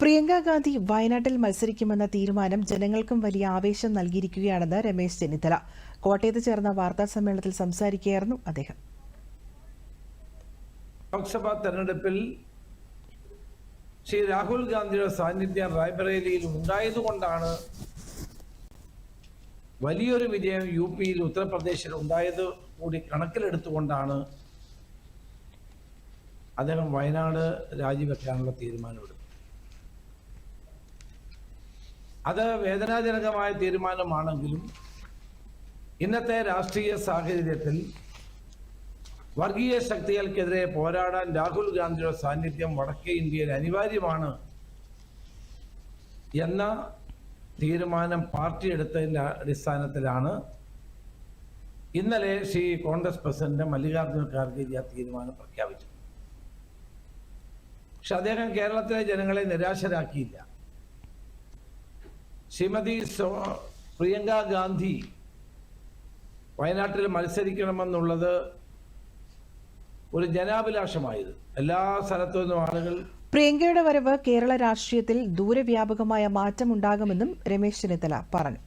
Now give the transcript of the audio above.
പ്രിയങ്ക ഗാന്ധി വയനാട്ടിൽ മത്സരിക്കുമെന്ന തീരുമാനം ജനങ്ങൾക്കും വലിയ ആവേശം നൽകിയിരിക്കുകയാണെന്ന് രമേശ് ചെന്നിത്തല. കോട്ടയത്ത് ചേർന്ന വാർത്താ സമ്മേളനത്തിൽ സംസാരിക്കുകയായിരുന്നു അദ്ദേഹം. ലോക്സഭാ തെരഞ്ഞെടുപ്പിൽ ശ്രീ രാഹുൽ ഗാന്ധിയുടെ സാന്നിധ്യം റായ്ബറേലിയിൽ ഉണ്ടായതുകൊണ്ടാണ് വലിയൊരു വിജയം യു പിയിൽ ഉത്തർപ്രദേശിൽ ഉണ്ടായത് കൂടി കണക്കിലെടുത്തുകൊണ്ടാണ് അദ്ദേഹം വയനാട് രാജിവെക്കാനുള്ള തീരുമാനമെടുത്തത്. അത് വേദനാജനകമായ തീരുമാനമാണെങ്കിലും ഇന്നത്തെ രാഷ്ട്രീയ സാഹചര്യത്തിൽ വർഗീയ ശക്തികൾക്കെതിരെ പോരാടാൻ രാഹുൽ ഗാന്ധിയുടെ സാന്നിധ്യം വടക്കേ ഇന്ത്യയിൽ അനിവാര്യമാണ് എന്ന തീരുമാനം പാർട്ടി എടുത്തതിന്റെ അടിസ്ഥാനത്തിലാണ് ഇന്നലെ ശ്രീ കോൺഗ്രസ് പ്രസിഡന്റ് മല്ലികാർജുന ഖാർഗെ ആ തീരുമാനം പ്രഖ്യാപിച്ചത്. പക്ഷെ അദ്ദേഹം കേരളത്തിലെ ജനങ്ങളെ നിരാശരാക്കിയില്ല. ശ്രീമതി പ്രിയങ്ക ഗാന്ധി വയനാട്ടിൽ മത്സരിക്കണമെന്നുള്ളത് ഒരു ജനാഭിലാഷമായത്. എല്ലാ സ്ഥലത്തു നിന്നും ആളുകൾ പ്രിയങ്കയുടെ വരവ് കേരള രാഷ്ട്രീയത്തിൽ ദൂരവ്യാപകമായ മാറ്റമുണ്ടാകുമെന്നും രമേശ് ചെന്നിത്തല പറഞ്ഞു.